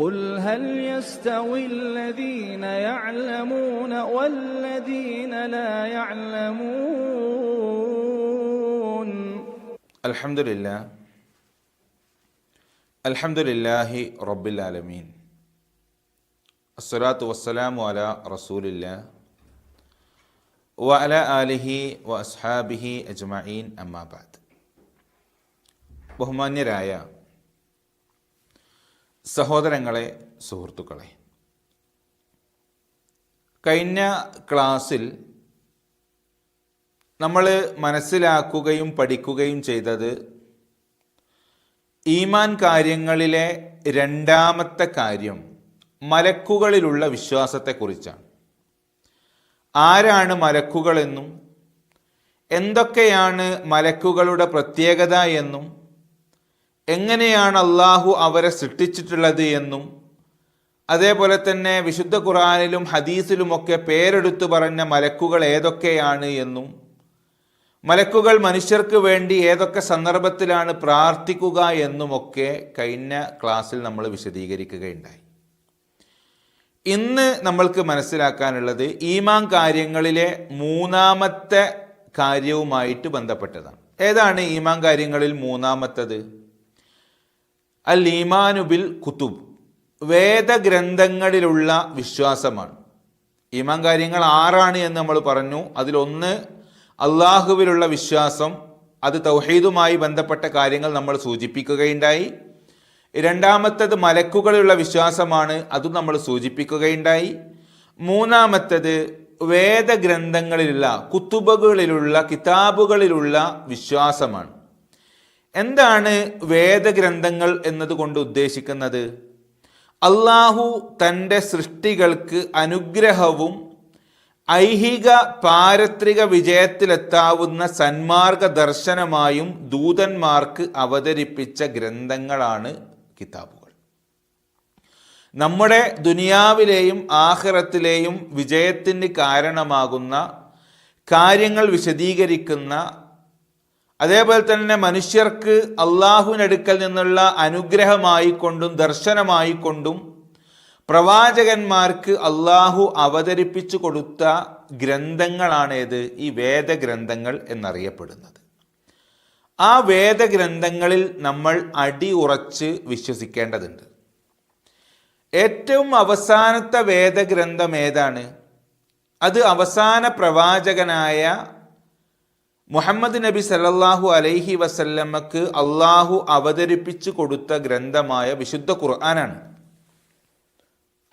قل هل يستوي الذين يعلمون والذين لا يعلمون الحمد لله الحمد لله رب العالمين الصلاة والسلام على رسول الله وعلى آله وأصحابه أجمعين أما بعد ബഹുമാന്യരായ സഹോദരങ്ങളെ സുഹൃത്തുക്കളെ. കഴിഞ്ഞ ക്ലാസ്സിൽ നമ്മൾ മനസ്സിലാക്കുകയും പഠിക്കുകയും ചെയ്തത് ഈമാൻ കാര്യങ്ങളിലെ രണ്ടാമത്തെ കാര്യം മലക്കുകളിലുള്ള വിശ്വാസത്തെക്കുറിച്ചാണ്. ആരാണ് മലക്കുകളെന്നും എന്തൊക്കെയാണ് മലക്കുകളുടെ പ്രത്യേകത എന്നും എങ്ങനെയാണ് അള്ളാഹു അവരെ സൃഷ്ടിച്ചിട്ടുള്ളത് എന്നും അതേപോലെ തന്നെ വിശുദ്ധ ഖുറാനിലും ഹദീസിലുമൊക്കെ പേരെടുത്തു പറഞ്ഞ മലക്കുകൾ ഏതൊക്കെയാണ് എന്നും മലക്കുകൾ മനുഷ്യർക്ക് വേണ്ടി ഏതൊക്കെ സന്ദർഭത്തിലാണ് പ്രാർത്ഥിക്കുക എന്നുമൊക്കെ കഴിഞ്ഞ ക്ലാസ്സിൽ നമ്മൾ വിശദീകരിക്കുകയുണ്ടായി. ഇന്ന് നമ്മൾക്ക് മനസ്സിലാക്കാനുള്ളത് ഈമാൻ കാര്യങ്ങളിലെ മൂന്നാമത്തെ കാര്യവുമായിട്ട് ബന്ധപ്പെട്ടതാണ്. ഏതാണ് ഈമാൻ കാര്യങ്ങളിൽ മൂന്നാമത്തത്? അൽ ഈമാനുബിൽ കുത്തുബ്. വേദഗ്രന്ഥങ്ങളിലുള്ള വിശ്വാസമാണ്. ഈമാൻ കാര്യങ്ങൾ ആറാണ് എന്ന് നമ്മൾ പറഞ്ഞു. അതിലൊന്ന് അള്ളാഹുവിലുള്ള വിശ്വാസം അത് തൗഹീദുമായി ബന്ധപ്പെട്ട കാര്യങ്ങൾ നമ്മൾ സൂചിപ്പിക്കുകയുണ്ടായി. രണ്ടാമത്തത് മലക്കുകളിലുള്ള വിശ്വാസമാണ് അതും നമ്മൾ സൂചിപ്പിക്കുകയുണ്ടായി. മൂന്നാമത്തത് വേദഗ്രന്ഥങ്ങളിലുള്ള കുത്തുബകളിലുള്ള കിതാബുകളിലുള്ള വിശ്വാസമാണ്. എന്താണ് വേദഗ്രന്ഥങ്ങൾ എന്നതുകൊണ്ട് ഉദ്ദേശിക്കുന്നത്? അള്ളാഹു തന്റെ സൃഷ്ടികൾക്ക് അനുഗ്രഹവും ഐഹിക പാരത്രിക വിജയത്തിലെത്താവുന്ന സന്മാർഗ ദർശനമായും ദൂതന്മാർക്ക് അവതരിപ്പിച്ച ഗ്രന്ഥങ്ങളാണ് കിതാബുകൾ. നമ്മുടെ ദുനിയാവിലെയും ആഹ്റത്തിലെയും വിജയത്തിന് കാരണമാകുന്ന കാര്യങ്ങൾ വിശദീകരിക്കുന്ന അതേപോലെ തന്നെ മനുഷ്യർക്ക് അള്ളാഹുവിനടുക്കൽ നിന്നുള്ള അനുഗ്രഹമായിക്കൊണ്ടും ദർശനമായിക്കൊണ്ടും പ്രവാചകന്മാർക്ക് അള്ളാഹു അവതരിപ്പിച്ചു കൊടുത്ത ഗ്രന്ഥങ്ങളാണേത് ഈ വേദഗ്രന്ഥങ്ങൾ എന്നറിയപ്പെടുന്നത്. ആ വേദഗ്രന്ഥങ്ങളിൽ നമ്മൾ അടി ഉറച്ച് വിശ്വസിക്കേണ്ടതുണ്ട്. ഏറ്റവും അവസാനത്തെ വേദഗ്രന്ഥം ഏതാണ്? അത് അവസാന പ്രവാചകനായ മുഹമ്മദ് നബി സല്ലല്ലാഹു അലൈഹി വസല്ലമ്മക്ക് അള്ളാഹു അവതരിപ്പിച്ചു കൊടുത്ത ഗ്രന്ഥമായ വിശുദ്ധ ഖുർആനാണ്.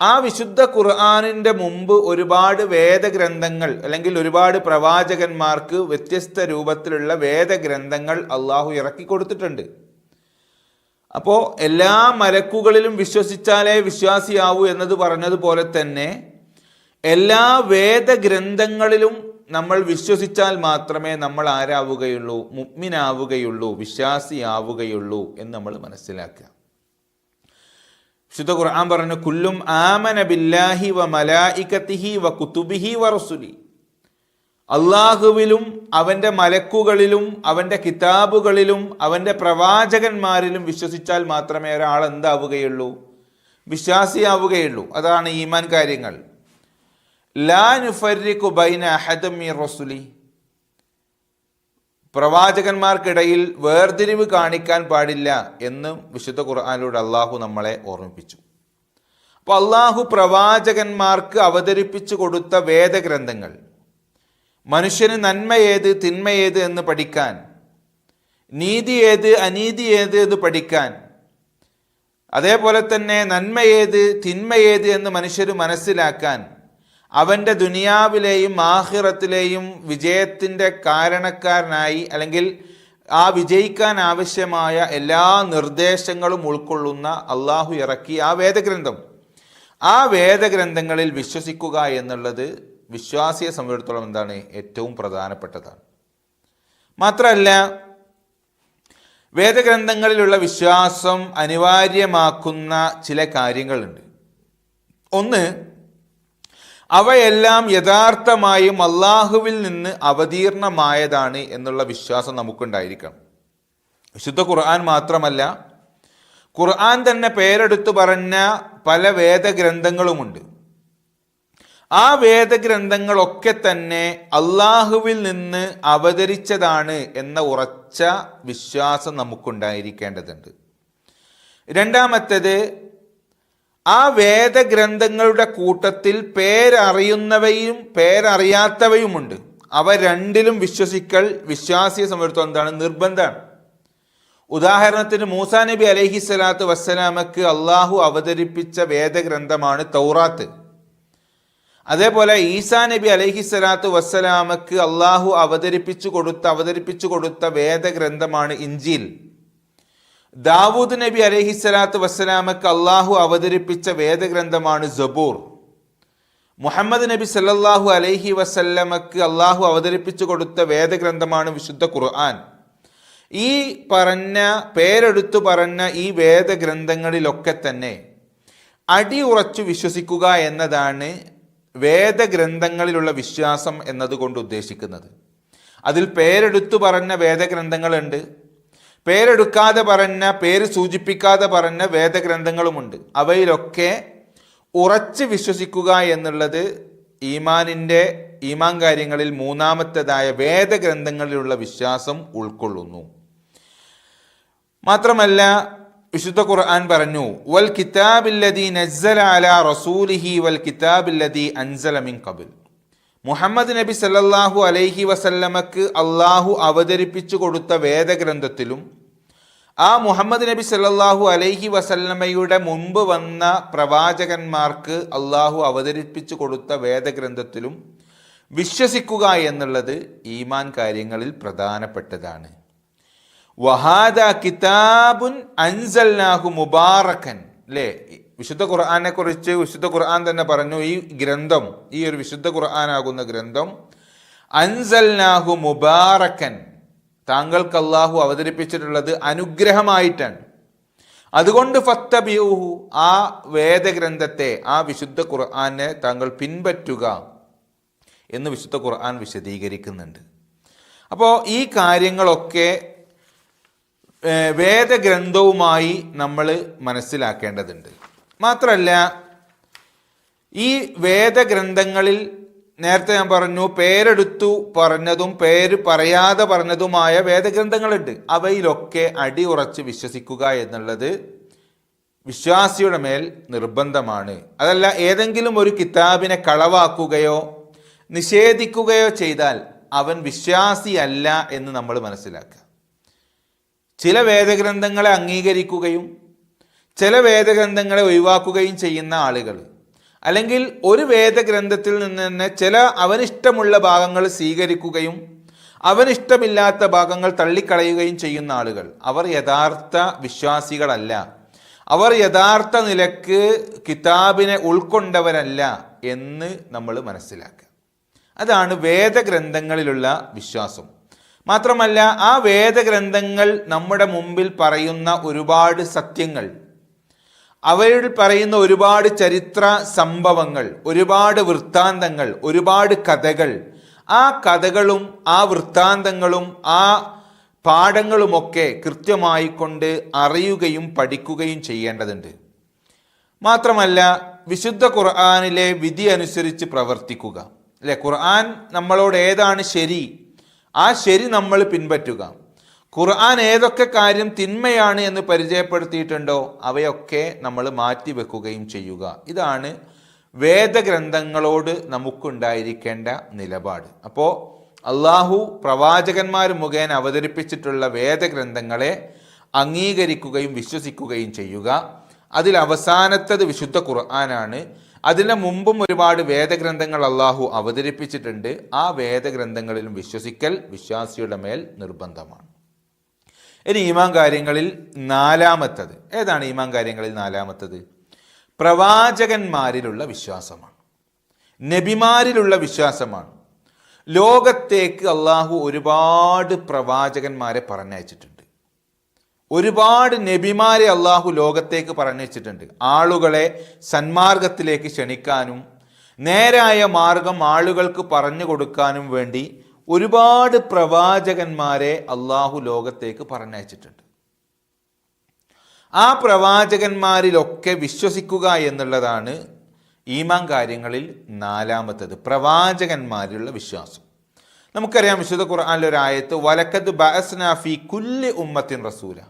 ആ വിശുദ്ധ ഖുർആാനിന്റെ മുമ്പ് ഒരുപാട് വേദഗ്രന്ഥങ്ങൾ അല്ലെങ്കിൽ ഒരുപാട് പ്രവാചകന്മാർക്ക് വ്യത്യസ്ത രൂപത്തിലുള്ള വേദഗ്രന്ഥങ്ങൾ അള്ളാഹു ഇറക്കി കൊടുത്തിട്ടുണ്ട്. അപ്പോൾ എല്ലാ മലക്കുകളിലും വിശ്വസിച്ചാലേ വിശ്വാസിയാവൂ എന്നത് പറഞ്ഞതുപോലെ തന്നെ എല്ലാ വേദഗ്രന്ഥങ്ങളിലും നമ്മൾ വിശ്വസിച്ചാൽ മാത്രമേ നമ്മൾ ആരാവുകയുള്ളൂ മുഗ്മിനാവുകയുള്ളൂ വിശ്വാസിയാവുകയുള്ളൂ എന്ന് നമ്മൾ മനസ്സിലാക്കുക. വിശുദ്ധ ഖുർആൻ പറഞ്ഞു കുല്ലും ആമന ബില്ലാഹി വ മലായിക്കത്തിഹി വ കുത്തുബിഹി വ റസുലി. അള്ളാഹുവിലും അവന്റെ മലക്കുകളിലും അവന്റെ കിതാബുകളിലും അവന്റെ പ്രവാചകന്മാരിലും വിശ്വസിച്ചാൽ മാത്രമേ ഒരാൾ എന്താവുകയുള്ളൂ? വിശ്വാസിയാവുകയുള്ളൂ. അതാണ് ഈമാൻ കാര്യങ്ങൾ. ബൈന പ്രവാചകന്മാർക്കിടയിൽ വേർതിരിവ് കാണിക്കാൻ പാടില്ല എന്ന് വിശുദ്ധ ഖുർആാനിലൂടെ അള്ളാഹു നമ്മളെ ഓർമ്മിപ്പിച്ചു. അപ്പോൾ അള്ളാഹു പ്രവാചകന്മാർക്ക് അവതരിപ്പിച്ചു കൊടുത്ത വേദഗ്രന്ഥങ്ങൾ മനുഷ്യന് നന്മ ഏത് തിന്മ ഏത് എന്ന് പഠിക്കാൻ നീതി ഏത് അനീതി ഏത് എന്ന് പഠിക്കാൻ അതേപോലെ തന്നെ നന്മ ഏത് തിന്മ ഏത് എന്ന് മനുഷ്യർ മനസ്സിലാക്കാൻ അവന്റെ ദുനിയാവിലെയും ആഹിറത്തിലെയും വിജയത്തിന്റെ കാരണക്കാരനായി അല്ലെങ്കിൽ ആ വിജയിക്കാൻ ആവശ്യമായ എല്ലാ നിർദ്ദേശങ്ങളും ഉൾക്കൊള്ളുന്ന അള്ളാഹു ഇറക്കി ആ വേദഗ്രന്ഥം. ആ വേദഗ്രന്ഥങ്ങളിൽ വിശ്വസിക്കുക എന്നുള്ളത് വിശ്വാസിയെ സംബന്ധിച്ചിടത്തോളം എന്താണ്? ഏറ്റവും പ്രധാനപ്പെട്ടതാണ്. മാത്രമല്ല വേദഗ്രന്ഥങ്ങളിലുള്ള വിശ്വാസം അനിവാര്യമാക്കുന്ന ചില കാര്യങ്ങളുണ്ട്. ഒന്ന് അവയെല്ലാം യഥാർത്ഥമായും അള്ളാഹുവിൽ നിന്ന് അവതീർണമായതാണ് എന്നുള്ള വിശ്വാസം നമുക്കുണ്ടായിരിക്കണം. വിശുദ്ധ ഖുർആൻ മാത്രമല്ല ഖുർആൻ തന്നെ പേരെടുത്തു പറഞ്ഞ പല വേദഗ്രന്ഥങ്ങളുമുണ്ട്. ആ വേദഗ്രന്ഥങ്ങളൊക്കെ തന്നെ അള്ളാഹുവിൽ നിന്ന് അവതരിച്ചതാണ് എന്ന ഉറച്ച വിശ്വാസം നമുക്കുണ്ടായിരിക്കേണ്ടതുണ്ട്. രണ്ടാമത്തേത് ആ വേദഗ്രന്ഥങ്ങളുടെ കൂട്ടത്തിൽ പേരറിയുന്നവയും പേരറിയാത്തവയുമുണ്ട്. അവ രണ്ടിലും വിശ്വസിക്കൽ വിശ്വാസിയെ സംബന്ധിച്ചിടത്തോളം എന്താണ്? നിർബന്ധമാണ്. ഉദാഹരണത്തിന് മൂസാ നബി അലഹി സ്വലാത്തു വസ്സലാമക്ക് അള്ളാഹു അവതരിപ്പിച്ച വേദഗ്രന്ഥമാണ് തൗറാത്ത്. അതേപോലെ ഈസാ നബി അലഹി സ്വലാത്തു വസ്സലാമക്ക് അള്ളാഹു അവതരിപ്പിച്ചു കൊടുത്ത അവതരിപ്പിച്ചു കൊടുത്ത വേദഗ്രന്ഥമാണ് ഇഞ്ചിൽ. ദാവൂദ് നബി അലഹി സ്വലാത്ത് വസ്സലാമക്ക് അള്ളാഹു അവതരിപ്പിച്ച വേദഗ്രന്ഥമാണ് ജബൂർ മുഹമ്മദ് നബി സല്ലാഹു അലൈഹി വസല്ലമക്ക് അള്ളാഹു അവതരിപ്പിച്ചു കൊടുത്ത വേദഗ്രന്ഥമാണ് വിശുദ്ധ ഖുർആൻ. ഈ പറഞ്ഞ പേരെടുത്തു പറഞ്ഞ ഈ വേദഗ്രന്ഥങ്ങളിലൊക്കെ തന്നെ അടിയുറച്ചു വിശ്വസിക്കുക എന്നതാണ് വേദഗ്രന്ഥങ്ങളിലുള്ള വിശ്വാസം എന്നതുകൊണ്ട് ഉദ്ദേശിക്കുന്നത്. അതിൽ പേരെടുത്തു പറഞ്ഞ വേദഗ്രന്ഥങ്ങളുണ്ട്. പേരെടുക്കാതെ പറഞ്ഞ പേര് സൂചിപ്പിക്കാതെ പറഞ്ഞ വേദഗ്രന്ഥങ്ങളുമുണ്ട്. അവയിലൊക്കെ ഉറച്ച് വിശ്വസിക്കുക എന്നുള്ളത് ഈമാനിന്റെ ഈമാൻ കാര്യങ്ങളിൽ മൂന്നാമത്തേതായ വേദഗ്രന്ഥങ്ങളിലുള്ള വിശ്വാസം ഉൾക്കൊള്ളുന്നു. മാത്രമല്ല വിശുദ്ധ ഖുർആൻ പറഞ്ഞു വൽ കിതാബില്ലതി നസ്സല അലാ റസൂലിഹി വൽ കിതാബില്ലതി അൻസല മിൻ ഖബൽ. മുഹമ്മദ് നബി സല്ലല്ലാഹു അലൈഹി വസല്ലമക്ക് അള്ളാഹു അവതരിപ്പിച്ചു കൊടുത്ത വേദഗ്രന്ഥത്തിലും ആ മുഹമ്മദ് നബി സല്ലല്ലാഹു അലൈഹി വസല്ലമയുടെ മുൻപ് വന്ന പ്രവാചകന്മാർക്ക് അള്ളാഹു അവതരിപ്പിച്ചു കൊടുത്ത വേദഗ്രന്ഥത്തിലും വിശ്വസിക്കുക എന്നുള്ളത് ഈമാൻ കാര്യങ്ങളിൽ പ്രധാനപ്പെട്ടതാണ്. വഹാദ കിതാബുൻ അൻസൽനാഹു മുബാറക്കൻ അല്ലേ വിശുദ്ധ ഖുർആനെ കുറിച്ച് വിശുദ്ധ ഖുർആൻ തന്നെ പറഞ്ഞു. ഈ ഗ്രന്ഥം ഈ ഒരു വിശുദ്ധ ഖുർആനാകുന്ന ഗ്രന്ഥം അൻസൽനാഹു മുബാറക്കൻ. താങ്കൾക്ക് അള്ളാഹു അവതരിപ്പിച്ചിട്ടുള്ളത് അനുഗ്രഹമായിട്ടാണ്. അതുകൊണ്ട് ഫത്തബിയൂഹു ആ വേദഗ്രന്ഥത്തെ ആ വിശുദ്ധ ഖുർആനെ താങ്കൾ പിൻപറ്റുക എന്ന് വിശുദ്ധ ഖുർആൻ വിശദീകരിക്കുന്നുണ്ട്. അപ്പോൾ ഈ കാര്യങ്ങളൊക്കെ വേദഗ്രന്ഥവുമായി നമ്മൾ മനസ്സിലാക്കേണ്ടതുണ്ട്. മാത്രമല്ല ഈ വേദഗ്രന്ഥങ്ങളിൽ നേരത്തെ ഞാൻ പറഞ്ഞു പേരെടുത്തു പറഞ്ഞതും പേര് പറയാതെ പറഞ്ഞതുമായ വേദഗ്രന്ഥങ്ങളുണ്ട്. അവയിലൊക്കെ അടിയുറച്ച് വിശ്വസിക്കുക എന്നുള്ളത് വിശ്വാസിയുടെ മേൽ നിർബന്ധമാണ്. അതല്ല ഏതെങ്കിലും ഒരു കിതാബിനെ കളവാക്കുകയോ നിഷേധിക്കുകയോ ചെയ്താൽ അവൻ വിശ്വാസിയല്ല എന്ന് നമ്മൾ മനസ്സിലാക്കുക. ചില വേദഗ്രന്ഥങ്ങളെ അംഗീകരിക്കുകയും ചില വേദഗ്രന്ഥങ്ങളെ ഒഴിവാക്കുകയും ചെയ്യുന്ന ആളുകൾ. അല്ലെങ്കിൽ ഒരു വേദഗ്രന്ഥത്തിൽ നിന്ന് തന്നെ ചില അവനിഷ്ടമുള്ള ഭാഗങ്ങൾ സ്വീകരിക്കുകയും അവനിഷ്ടമില്ലാത്ത ഭാഗങ്ങൾ തള്ളിക്കളയുകയും ചെയ്യുന്ന ആളുകൾ. അവർ യഥാർത്ഥ വിശ്വാസികളല്ല. അവർ യഥാർത്ഥ നിലയ്ക്ക് കിതാബിനെ ഉൾക്കൊണ്ടവരല്ല എന്ന് നമ്മൾ മനസ്സിലാക്കുക. അതാണ് വേദഗ്രന്ഥങ്ങളിലുള്ള വിശ്വാസം. മാത്രമല്ല ആ വേദഗ്രന്ഥങ്ങൾ നമ്മുടെ മുമ്പിൽ പറയുന്ന ഒരുപാട് സത്യങ്ങൾ അവയിൽ പറയുന്ന ഒരുപാട് ചരിത്ര സംഭവങ്ങൾ ഒരുപാട് വൃത്താന്തങ്ങൾ ഒരുപാട് കഥകൾ. ആ കഥകളും ആ വൃത്താന്തങ്ങളും ആ പാഠങ്ങളുമൊക്കെ കൃത്യമായി കൊണ്ട് അറിയുകയും പഠിക്കുകയും ചെയ്യേണ്ടതുണ്ട്. മാത്രമല്ല വിശുദ്ധ ഖുർആാനിലെ വിധി അനുസരിച്ച് പ്രവർത്തിക്കുക. അല്ലെ? ഖുർആൻ നമ്മളോട് ഏതാണ് ശരി? ആ ശരി നമ്മൾ പിൻപറ്റുക. ഖുർആൻ ഏതൊക്കെ കാര്യം തിന്മയാണ് എന്ന് പരിചയപ്പെടുത്തിയിട്ടുണ്ടോ അവയൊക്കെ നമ്മൾ മാറ്റി വെക്കുകയും ചെയ്യുക. ഇതാണ് വേദഗ്രന്ഥങ്ങളോട് നമുക്കുണ്ടായിരിക്കേണ്ട നിലപാട്. അപ്പോൾ അള്ളാഹു പ്രവാചകന്മാർ മുഖേന അവതരിപ്പിച്ചിട്ടുള്ള വേദഗ്രന്ഥങ്ങളെ അംഗീകരിക്കുകയും വിശ്വസിക്കുകയും ചെയ്യുക. അതിൽ അവസാനത്തത് വിശുദ്ധ ഖുർആനാണ്. അതിന് മുമ്പും ഒരുപാട് വേദഗ്രന്ഥങ്ങൾ അള്ളാഹു അവതരിപ്പിച്ചിട്ടുണ്ട്. ആ വേദഗ്രന്ഥങ്ങളിലും വിശ്വസിക്കൽ വിശ്വാസിയുടെ മേൽ നിർബന്ധമാണ്. ഇനി ഈമാൻ കാര്യങ്ങളിൽ നാലാമത്തത്. ഏതാണ് ഈമാൻ കാര്യങ്ങളിൽ നാലാമത്തത്? പ്രവാചകന്മാരിലുള്ള വിശ്വാസമാണ്. നബിമാരിലുള്ള വിശ്വാസമാണ്. ലോകത്തേക്ക് അള്ളാഹു ഒരുപാട് പ്രവാചകന്മാരെ പറഞ്ഞയച്ചിട്ടുണ്ട്. ഒരുപാട് നബിമാരെ അള്ളാഹു ലോകത്തേക്ക് പറഞ്ഞയച്ചിട്ടുണ്ട്. ആളുകളെ സന്മാർഗത്തിലേക്ക് ക്ഷണിക്കാനും നേരായ മാർഗം ആളുകൾക്ക് പറഞ്ഞു കൊടുക്കാനും വേണ്ടി ഒരുപാട് പ്രവാചകന്മാരെ അള്ളാഹു ലോകത്തേക്ക് പറഞ്ഞയച്ചിട്ടുണ്ട്. ആ പ്രവാചകന്മാരിലൊക്കെ വിശ്വസിക്കുക എന്നുള്ളതാണ് ഈമാൻ കാര്യങ്ങളിൽ നാലാമത്തത് പ്രവാചകന്മാരിലുള്ള വിശ്വാസം. നമുക്കറിയാം വിശുദ്ധ ഖുർആാനിലൊരായത്ത് വലക്കത്ത് ബഅസ്നാഫി കുല്ലി ഉമ്മത്തിൻ റസൂല.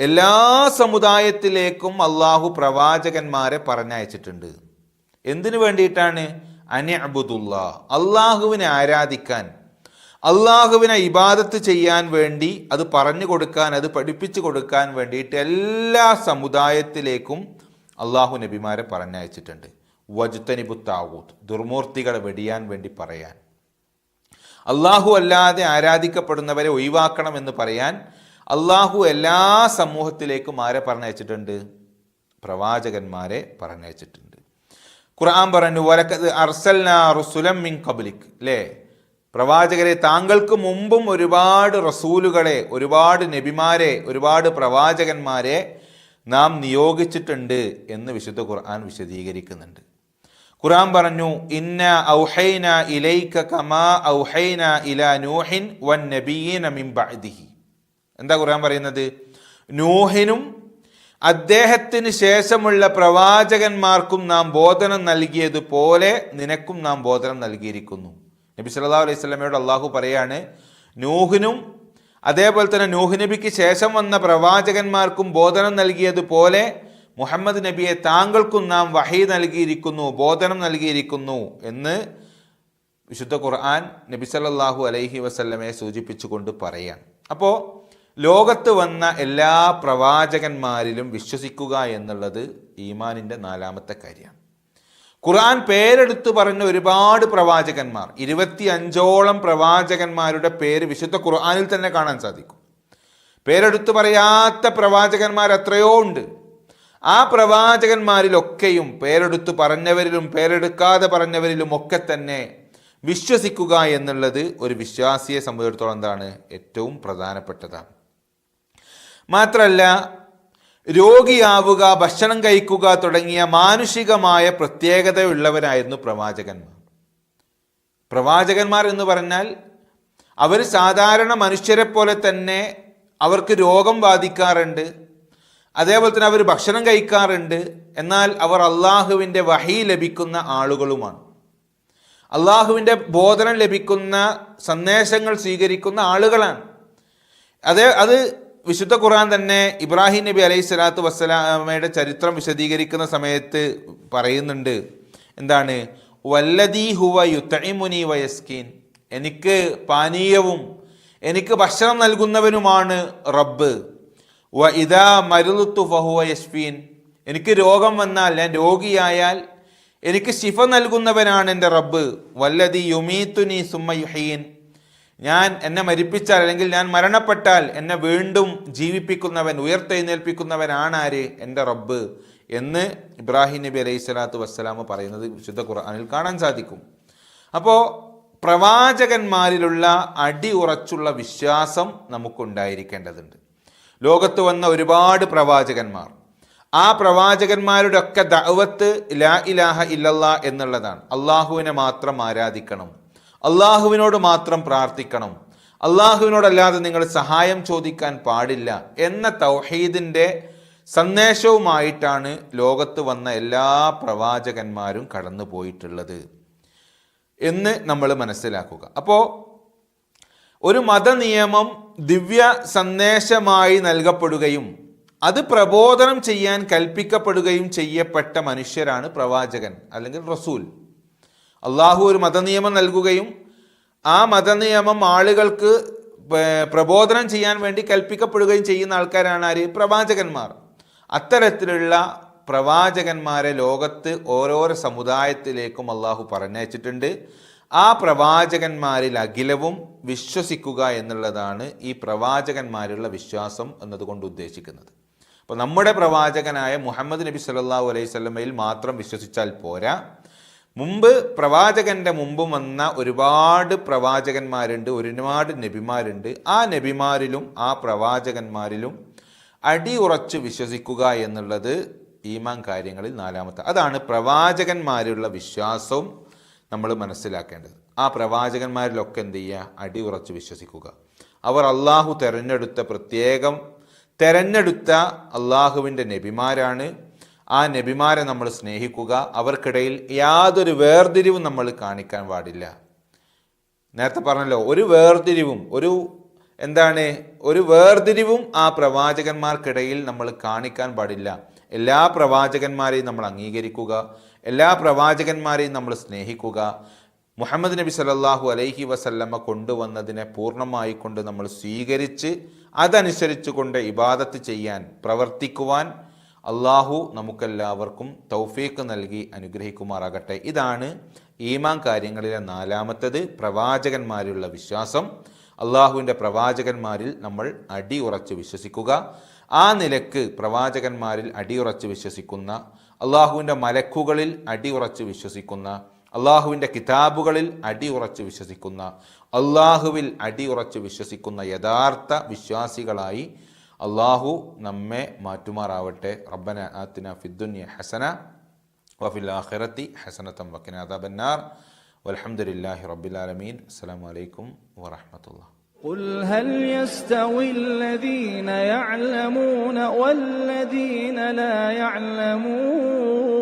എല്ലാ സമുദായത്തിലേക്കും അള്ളാഹു പ്രവാചകന്മാരെ പറഞ്ഞയച്ചിട്ടുണ്ട്. എന്തിനു വേണ്ടിയിട്ടാണ്? അനിഅബുദുല്ല അള്ളാഹുവിനെ ആരാധിക്കാൻ. അള്ളാഹുവിനെ ഇബാദത്ത് ചെയ്യാൻ വേണ്ടി അത് പറഞ്ഞു കൊടുക്കാൻ അത് പഠിപ്പിച്ചു കൊടുക്കാൻ വേണ്ടിയിട്ട് എല്ലാ സമുദായത്തിലേക്കും അള്ളാഹു നബിമാരെ പറഞ്ഞയച്ചിട്ടുണ്ട്. വജുത്തനിബു താവൂത്ത് ദുർമൂർത്തികളെ വെടിയാൻ വേണ്ടി പറയാൻ. അള്ളാഹു അല്ലാതെ ആരാധിക്കപ്പെടുന്നവരെ ഒഴിവാക്കണം എന്ന് പറയാൻ അള്ളാഹു എല്ലാ സമൂഹത്തിലേക്കും ആരെ പറഞ്ഞയച്ചിട്ടുണ്ട്? പ്രവാചകന്മാരെ പറഞ്ഞയച്ചിട്ടുണ്ട്. ഖുർആൻ പറഞ്ഞു വലക്കത് അർസൽനാ റുസുലം മിൻ കബുലിക് അല്ലേ പ്രവാചകരെ താങ്കൾക്ക് മുമ്പും ഒരുപാട് റസൂലുകളെ ഒരുപാട് നബിമാരെ ഒരുപാട് പ്രവാചകന്മാരെ നാം നിയോഗിച്ചിട്ടുണ്ട് എന്ന് വിശുദ്ധ ഖുർആൻ വിശദീകരിക്കുന്നുണ്ട്. ഖുർആൻ പറഞ്ഞു ഇന്ന ഔഹൈന ഇലൈക കമാ ഔഹൈന ഇല നൂഹിൻ വൻ നബീന മിൻ ബഅദിഹി. എന്താ ഖുർആൻ പറയുന്നത്? നൂഹിനും അദ്ദേഹത്തിന് ശേഷമുള്ള പ്രവാചകന്മാർക്കും നാം ബോധനം നൽകിയതുപോലെ നിനക്കും നാം ബോധനം നൽകിയിരിക്കുന്നു. നബി സല്ലല്ലാഹു അലൈഹി സ്വലമയോട് അള്ളാഹു പറയാണ് നൂഹിനും അതേപോലെ തന്നെ നൂഹ് നബിക്ക് ശേഷം വന്ന പ്രവാചകന്മാർക്കും ബോധനം നൽകിയതുപോലെ മുഹമ്മദ് നബിയെ താങ്കൾക്കും നാം വഹി നൽകിയിരിക്കുന്നു ബോധനം നൽകിയിരിക്കുന്നു എന്ന് വിശുദ്ധ ഖുർആൻ നബി സല്ലാഹു അലൈഹി വസല്ലമയെ സൂചിപ്പിച്ചുകൊണ്ട് പറയാണ്. അപ്പോൾ ലോകത്ത് വന്ന എല്ലാ പ്രവാചകന്മാരിലും വിശ്വസിക്കുക എന്നുള്ളത് ഈമാനിന്റെ നാലാമത്തെ കാര്യമാണ്. ഖുർആൻ പേരെടുത്തു പറഞ്ഞ ഒരുപാട് പ്രവാചകന്മാർ ഇരുപത്തി അഞ്ചോളം പ്രവാചകന്മാരുടെ പേര് വിശുദ്ധ ഖുർആാനിൽ തന്നെ കാണാൻ സാധിക്കും. പേരെടുത്തു പറയാത്ത പ്രവാചകന്മാർ എത്രയോ ഉണ്ട്. ആ പ്രവാചകന്മാരിലൊക്കെയും പേരെടുത്തു പറഞ്ഞവരിലും പേരെടുക്കാതെ പറഞ്ഞവരിലും ഒക്കെ തന്നെ വിശ്വസിക്കുക എന്നുള്ളത് ഒരു വിശ്വാസിയെ സംബന്ധിച്ചിടത്തോളം എന്താണ്? ഏറ്റവും പ്രധാനപ്പെട്ടതാണ്. മാത്രമല്ല രോഗിയാവുക ഭക്ഷണം കഴിക്കുക തുടങ്ങിയ മാനുഷികമായ പ്രത്യേകതയുള്ളവരായിരുന്നു പ്രവാചകന്മാർ. പ്രവാചകന്മാർ എന്ന് പറഞ്ഞാൽ അവർ സാധാരണ മനുഷ്യരെ പോലെ തന്നെ അവർക്ക് രോഗം ബാധിക്കാറുണ്ട് അതേപോലെ തന്നെ അവർ ഭക്ഷണം കഴിക്കാറുണ്ട് എന്നാൽ അവർ അള്ളാഹുവിന്റെ വഹി ലഭിക്കുന്ന ആളുകളുമാണ്. അള്ളാഹുവിന്റെ ബോധനം ലഭിക്കുന്ന സന്ദേശങ്ങൾ സ്വീകരിക്കുന്ന ആളുകളാണ്. അതേ അത് വിശുദ്ധ ഖുർആൻ തന്നെ ഇബ്രാഹിം നബി അലൈഹി സ്വലാത്തു വസ്സലാമയുടെ ചരിത്രം വിശദീകരിക്കുന്ന സമയത്ത് പറയുന്നുണ്ട്. എന്താണ്? വല്ലദീ ഹുവ യുത്തൈമുനി വയസ്കീൻ. എനിക്ക് പാനീയവും എനിക്ക് ഭക്ഷണം നൽകുന്നവനുമാണ് റബ്ബ്. വ ഇതാ മരുളുത്തു ഫഹുവ യസ്ഫീൻ എനിക്ക് രോഗം വന്നാൽ ഞാൻ രോഗിയായാൽ എനിക്ക് ശിഫ നൽകുന്നവനാണ് എന്റെ റബ്ബ്. വല്ലതി യുമീത്തുനി സുമ്മ യുഹീൻ. ഞാൻ എന്നെ മരിപ്പിച്ചാൽ അല്ലെങ്കിൽ ഞാൻ മരണപ്പെട്ടാൽ എന്നെ വീണ്ടും ജീവിപ്പിക്കുന്നവൻ ഉയർത്തെഴുന്നേൽപ്പിക്കുന്നവനാണ് ആര് എന്റെ റബ്ബ് എന്ന് ഇബ്രാഹിം നബി അലൈഹി സ്വലാത്തു വസ്സലാമ് പറയുന്നത് വിശുദ്ധ ഖുർആാനിൽ കാണാൻ സാധിക്കും. അപ്പോൾ പ്രവാചകന്മാരിലുള്ള അടി ഉറച്ചുള്ള വിശ്വാസം നമുക്കുണ്ടായിരിക്കേണ്ടതുണ്ട്. ലോകത്ത് വന്ന ഒരുപാട് പ്രവാചകന്മാർ. ആ പ്രവാചകന്മാരുടെ ഒക്കെ ദഅവത്ത് ലാ ഇലാഹ ഇല്ലല്ലാ എന്നുള്ളതാണ്. അള്ളാഹുവിനെ മാത്രം ആരാധിക്കണം. അള്ളാഹുവിനോട് മാത്രം പ്രാർത്ഥിക്കണം. അള്ളാഹുവിനോടല്ലാതെ നിങ്ങൾ സഹായം ചോദിക്കാൻ പാടില്ല എന്ന തൗഹീദിന്റെ സന്ദേശവുമായിട്ടാണ് ലോകത്ത് വന്ന എല്ലാ പ്രവാചകന്മാരും കടന്നു പോയിട്ടുള്ളത് എന്ന് നമ്മൾ മനസ്സിലാക്കുക. അപ്പോൾ ഒരു മതനിയമം ദിവ്യ സന്ദേശമായി നൽകപ്പെടുകയും അത് പ്രബോധനം ചെയ്യാൻ കൽപ്പിക്കപ്പെടുകയും ചെയ്യപ്പെട്ട മനുഷ്യരാണ് പ്രവാചകൻ അല്ലെങ്കിൽ റസൂൽ. അള്ളാഹു ഒരു മതനിയമം നൽകുകയും ആ മതനിയമം ആളുകൾക്ക് പ്രബോധനം ചെയ്യാൻ വേണ്ടി കൽപ്പിക്കപ്പെടുകയും ചെയ്യുന്ന ആൾക്കാരാണ് ആര്? പ്രവാചകന്മാർ. അത്തരത്തിലുള്ള പ്രവാചകന്മാരെ ലോകത്ത് ഓരോരോ സമുദായത്തിലേക്കും അള്ളാഹു പറഞ്ഞയച്ചിട്ടുണ്ട്. ആ പ്രവാചകന്മാരിൽ അഖിലവും വിശ്വസിക്കുക എന്നുള്ളതാണ് ഈ പ്രവാചകന്മാരുള്ള വിശ്വാസം എന്നതുകൊണ്ട് ഉദ്ദേശിക്കുന്നത്. അപ്പോൾ നമ്മുടെ പ്രവാചകനായ മുഹമ്മദ് നബി സല്ലല്ലാഹു അലൈഹി സ്വലമയിൽ മാത്രം വിശ്വസിച്ചാൽ പോരാ. മുമ്പ് പ്രവാചകന്റെ മുമ്പ് വന്ന ഒരുപാട് പ്രവാചകന്മാരുണ്ട് ഒരുപാട് നബിമാരുണ്ട്. ആ നബിമാരിലും ആ പ്രവാചകന്മാരിലും അടിയുറച്ച് വിശ്വസിക്കുക എന്നുള്ളത് ഈമാൻ കാര്യങ്ങളിൽ നാലാമത്തെ. അതാണ് പ്രവാചകന്മാരുള്ള വിശ്വാസവും നമ്മൾ മനസ്സിലാക്കേണ്ടത്. ആ പ്രവാചകന്മാരിലൊക്കെ എന്ത് ചെയ്യുക? അടിയുറച്ച് വിശ്വസിക്കുക. അവർ അള്ളാഹു തെരഞ്ഞെടുത്ത പ്രത്യേകം തെരഞ്ഞെടുത്ത അള്ളാഹുവിന്റെ നബിമാരാണ്. ആ നബിമാരെ നമ്മൾ സ്നേഹിക്കുക. അവർക്കിടയിൽ യാതൊരു വേർതിരിവും നമ്മൾ കാണിക്കാൻ പാടില്ല. നേരത്തെ പറഞ്ഞല്ലോ ഒരു വേർതിരിവും ഒരു എന്താണ് ഒരു വേർതിരിവും ആ പ്രവാചകന്മാർക്കിടയിൽ നമ്മൾ കാണിക്കാൻ പാടില്ല. എല്ലാ പ്രവാചകന്മാരെയും നമ്മൾ അംഗീകരിക്കുക. എല്ലാ പ്രവാചകന്മാരെയും നമ്മൾ സ്നേഹിക്കുക. മുഹമ്മദ് നബി സല്ലല്ലാഹു അലൈഹി വസല്ലമ്മ കൊണ്ടുവന്നതിനെ പൂർണമായി കൊണ്ട് നമ്മൾ സ്വീകരിച്ച് അതനുസരിച്ച് കൊണ്ട് ഇബാദത്ത് ചെയ്യാൻ പ്രവർത്തിക്കുവാൻ അള്ളാഹു നമുക്കെല്ലാവർക്കും തൗഫീക്ക് നൽകി അനുഗ്രഹിക്കുമാറാകട്ടെ. ഇതാണ് ഈമാൻ കാര്യങ്ങളിലെ നാലാമത്തത്. പ്രവാചകന്മാരിലുള്ള വിശ്വാസം. അള്ളാഹുവിന്റെ പ്രവാചകന്മാരിൽ നമ്മൾ അടിയുറച്ച് വിശ്വസിക്കുക. ആ നിലയ്ക്ക് പ്രവാചകന്മാരിൽ അടിയുറച്ച് വിശ്വസിക്കുന്ന അള്ളാഹുവിന്റെ മലക്കുകളിൽ അടിയുറച്ച് വിശ്വസിക്കുന്ന അള്ളാഹുവിന്റെ കിതാബുകളിൽ അടിയുറച്ച് വിശ്വസിക്കുന്ന അള്ളാഹുവിൽ അടിയുറച്ച് വിശ്വസിക്കുന്ന യഥാർത്ഥ വിശ്വാസികളായി അള്ളാഹു നമ്മെ മാറ്റുമാറാവട്ടെ റബ്ബന ആത്തിന ഫിദ്ദുന്യ ഹസന വഫിൽ ആഖിറത്തി ഹസനത്തം വക്കിന അദാബന്നാർ വൽഹംദുലില്ലാഹി റബ്ബിൽ ആലമീൻ അസ്സലാമു അലൈക്കും വറഹ്മത്തുള്ളാഹി قل هل يستوي الذين يعلمون والذين لا يعلمون